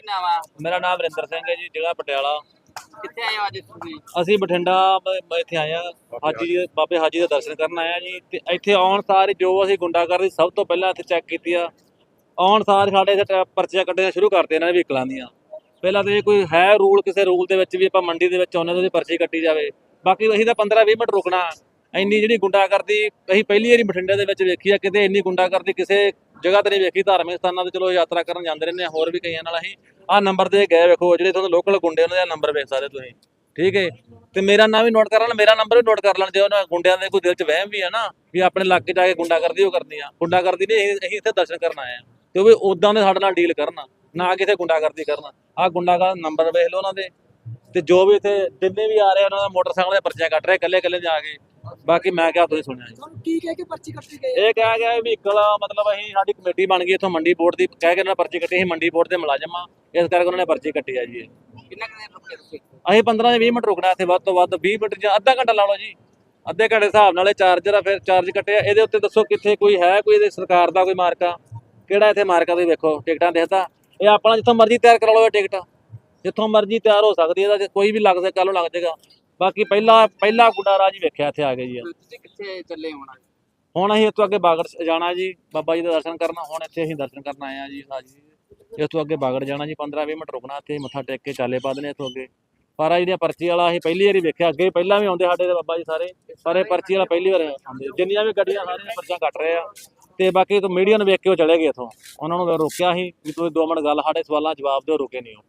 ਕੀ ਨਾਮ ਆ? ਮੇਰਾ ਨਾਮ ਵਰਿੰਦਰ ਸਿੰਘ ਹੈ ਜੀ ਜ਼ਿਲ੍ਹਾ ਪਟਿਆਲਾ। ਕਿੱਥੇ ਆਏ ਹੋ ਅੱਜ ਤੁਸੀਂ? ਅਸੀਂ ਬਠਿੰਡਾ ਇੱਥੇ ਆਏ ਆ ਹਾਜੀ। ਜੀ ਬਾਬੇ ਹਾਜੀ ਦੇ ਦਰਸ਼ਨ ਕਰਨ ਆਏ ਆ ਜੀ ਤੇ ਇੱਥੇ ਆਉਣ ਸਾਰ ਹੀ ਜੋ ਅਸੀਂ ਗੁੰਡਾਗਰਦੀ ਸਭ ਤੋਂ ਪਹਿਲਾਂ ਇੱਥੇ ਚੈੱਕ ਕੀਤੀ ਆ। ਆਉਣ ਸਾਰ ਹੀ ਸਾਡੇ ਇੱਥੇ ਟੈ- ਪਰਚੀਆਂ ਕੱਢਣੀਆਂ ਸ਼ੁਰੂ ਕਰਤੇ ਇਹਨਾਂ ਨੇ ਵਹੀਕਲਾਂ ਦੀਆਂ। ਪਹਿਲਾਂ ਤਾਂ ਇਹ ਕੋਈ ਹੈ ਰੂਲ ਕਿਸੇ ਰੂਲ ਦੇ ਵਿੱਚ ਵੀ ਆਪਾਂ ਮੰਡੀ ਦੇ ਵਿੱਚ ਆਉਂਦੇ ਤਾਂ ਉਹਦੀ ਪਰਚੀ ਕੱਟੀ ਜਾਵੇ। ਬਾਕੀ ਅਸੀਂ ਤਾਂ 15-20 ਮਿੰਟ ਰੁਕਣਾ। ਇੰਨੀ ਜਿਹੜੀ ਗੁੰਡਾਗਰਦੀ ਅਸੀਂ ਪਹਿਲੀ ਵਾਰੀ ਬਠਿੰਡੇ ਦੇ ਵਿੱਚ ਵੇਖੀ ਆ ਕਿਤੇ ਇੰਨੀ ਗੁੰਡਾਗਰਦੀ ਕਿਸੇ ਜਗ੍ਹਾ ਤੇ ਨਹੀਂ ਵੇਖੀ, ਧਾਰਮਿਕ ਸਥਾਨਾਂ ਤੇ ਚਲੋ ਯਾਤਰਾ ਕਰਨ ਜਾਂਦੇ ਰਹਿੰਦੇ ਆ ਹੋਰ ਵੀ ਕਈਆਂ ਨਾਲ ਅਸੀਂ। ਆਹ ਨੰਬਰ 'ਤੇ ਗਏ ਵੇਖੋ, ਜਿਹੜੇ ਤੁਹਾਨੂੰ ਲੋਕਲ ਗੁੰਡੇ, ਉਹਨਾਂ ਦਾ ਨੰਬਰ ਵੇਖ ਸਕਦੇ ਤੁਸੀਂ। ਠੀਕ ਹੈ ਤੇ ਮੇਰਾ ਨਾਮ ਵੀ ਨੋਟ ਕਰ ਲੈਣ, ਮੇਰਾ ਨੰਬਰ ਵੀ ਨੋਟ ਕਰ ਲੈਣ, ਜੇ ਉਹਨਾਂ ਗੁੰਡਿਆਂ ਦੇ ਕੋਈ ਦਿਲ 'ਚ ਵਹਿਮ ਵੀ ਆ ਨਾ, ਵੀ ਆਪਣੇ ਇਲਾਕੇ 'ਚ ਆ ਕੇ ਗੁੰਡਾਗਰਦੀ ਉਹ ਕਰਨੀ ਆ। ਗੁੰਡਾਗਰਦੀ ਨਹੀਂ, ਅਸੀਂ ਅਸੀਂ ਇੱਥੇ ਦਰਸ਼ਨ ਕਰਨ ਆਏ ਆ ਤੇ ਉਹ ਵੀ ਉਦਾਂ ਦੇ ਸਾਡੇ ਨਾਲ ਡੀਲ ਕਰਨ, ਨਾ ਕਿਸੇ ਗੁੰਡਾਗਰਦੀ ਕਰਨ। ਆਹ ਗੁੰਡਾਗਰ ਨੰਬਰ ਵੇਖ ਲਓ ਉਹਨਾਂ ਦੇ। ਤੇ ਜੋ ਵੀ ਇੱਥੇ ਜਿੰਨੇ ਵੀ ਆ ਰਹੇ ਉਹਨਾਂ ਦਾ ਮੋਟਰਸਾਈਕਲ ਦੇ ਪਰਚੀਆਂ ਕੱਟ ਰਹੇ, ਇਕੱਲੇ ਇਕੱਲੇ ਜਾ ਕੇ। ਬਾਕੀ ਮੈਂ ਕਿਹਾ ਤੁਸੀਂ ਸੁਣਿਆ ਜੀ ਤੁਹਾਨੂੰ ਕੀ ਕਹਿ ਕੇ ਪਰਚੀ ਕੱਟੀ ਗਈ ਇਹ ਕਹਿ ਗਿਆ ਵੀ ਵਹੀਕਲ ਮਤਲਬ ਅਸੀਂ ਸਾਡੀ ਕਮੇਟੀ ਬਣ ਗਈ ਇੱਥੋਂ ਮੰਡੀ ਬੋਰਡ ਦੀ ਕਹਿ ਕੇ ਉਹਨਾਂ ਨੇ ਪਰਚੀ ਕੱਟੀ ਅਸੀਂ ਮੰਡੀ ਬੋਰਡ ਦੇ ਮੁਲਾਜ਼ਮ ਆ। ਇਸ ਕਰਕੇ ਉਹਨਾਂ ਨੇ ਪਰਚੀ ਕੱਟੀ ਆ ਜੀ ਇਹ। ਕਿੰਨਾ ਕੁ ਦੇਰ ਰੁਕੇ ਤੁਸੀਂ? ਅਸੀਂ 15 ਜਾਂ 20 ਮਿੰਟ ਰੁਕਣਾ ਇੱਥੇ ਵੱਧ ਤੋਂ ਵੱਧ 20 ਮਿੰਟ ਜਾਂ ਅੱਧਾ ਘੰਟਾ ਲਾ ਲਓ ਜੀ। ਅੱਧੇ ਘੰਟੇ ਹਿਸਾਬ ਨਾਲ ਇਹ ਚਾਰਜਰ ਆ ਫਿਰ ਚਾਰਜ ਕੱਟਿਆ। ਇਹਦੇ ਉੱਤੇ ਦੱਸੋ ਕਿੱਥੇ ਕੋਈ ਹੈ ਕੋਈ ਇਹਦੇ ਸਰਕਾਰ ਦਾ ਕੋਈ ਮਾਰਕਾ? ਕਿਹੜਾ ਇੱਥੇ ਮਾਰਕਾ ਤੁਸੀਂ ਵੇਖੋ ਟਿਕਟਾਂ ਦੇਖਦਾ ਇਹ ਆਪਣਾ ਜਿੱਥੋਂ ਮਰਜ਼ੀ ਤਿਆਰ ਕਰਾ ਲਓ ਇਹ ਟਿਕਟ। ਜਿੱਥੋਂ ਮਰਜ਼ੀ ਤਿਆਰ ਹੋ ਸਕਦੀ ਹੈ ਇਹਦਾ ਕੋਈ ਵੀ ਲੱਗ ਸਕਦਾ ਕੱਲ ਲੱਗ ਜਾਏਗਾ ਬਾਕੀ ਪਹਿਲਾ ਪਹਿਲਾ ਗੁੰਡਾ ਰਾਜ ਹੀ ਵੇਖਿਆ ਇੱਥੇ ਆ ਕੇ ਜੀ। ਤੁਸੀਂ ਕਿੱਥੇ ਚੱਲੇ ਹੋਣਾ ਹੁਣ ਅਸੀਂ ਇੱਥੋਂ ਅੱਗੇ ਬਾਗੜ ਜਾਣਾ ਜੀ ਬਾਬਾ ਜੀ ਦੇ ਦਰਸ਼ਨ ਕਰਨ। ਹੁਣ ਇੱਥੇ ਅਸੀਂ ਦਰਸ਼ਨ ਕਰਨ ਆਏ ਆ ਜੀ ਇਸ ਤੋਂ ਅੱਗੇ ਬਾਗੜ ਜਾਣਾ ਜੀ 15 20 ਮਿੰਟ ਰੁਕਣਾ ਇੱਥੇ ਮੱਥਾ ਟੇਕ ਕੇ ਚਾਲੇ ਪਾ ਦੇਣੇ ਇੱਥੋਂ ਅੱਗੇ। ਪਰ ਆ ਜਿਹੜੀਆਂ ਪਰਚੀ ਵਾਲਾ ਅਸੀਂ ਪਹਿਲੀ ਵਾਰੀ ਵੇਖਿਆ ਅੱਗੇ ਪਹਿਲਾਂ ਵੀ ਆਉਂਦੇ ਸਾਡੇ ਦੇ ਬਾਬਾ ਜੀ ਸਾਰੇ। ਸਾਰੇ ਪਰਚੀ ਵਾਲਾ ਪਹਿਲੀ ਵਾਰ ਆਉਂਦੇ। ਜਿੰਨੀਆਂ ਵੀ ਗੱਡੀਆਂ ਸਾਰੀਆਂ ਪਰਚੀਆਂ ਕੱਟ ਰਹੇ ਆ। ਤੇ ਬਾਕੀ ਤੋਂ ਮੀਡੀਆ ਨੂੰ ਵੇਖ ਕੇ ਉਹ ਚਲੇ ਗਏ ਇੱਥੋਂ। ਉਹਨਾਂ ਨੂੰ ਰੋਕਿਆ ਸੀ ਵੀ ਤੁਸੀਂ ਦੋ ਮਿੰਟ ਗੱਲ ਸਾਡੇ ਸਵਾਲਾਂ ਜਵਾਬ ਦਿਓ ਰੁਕੇ ਨਹੀਂ ਉਹ।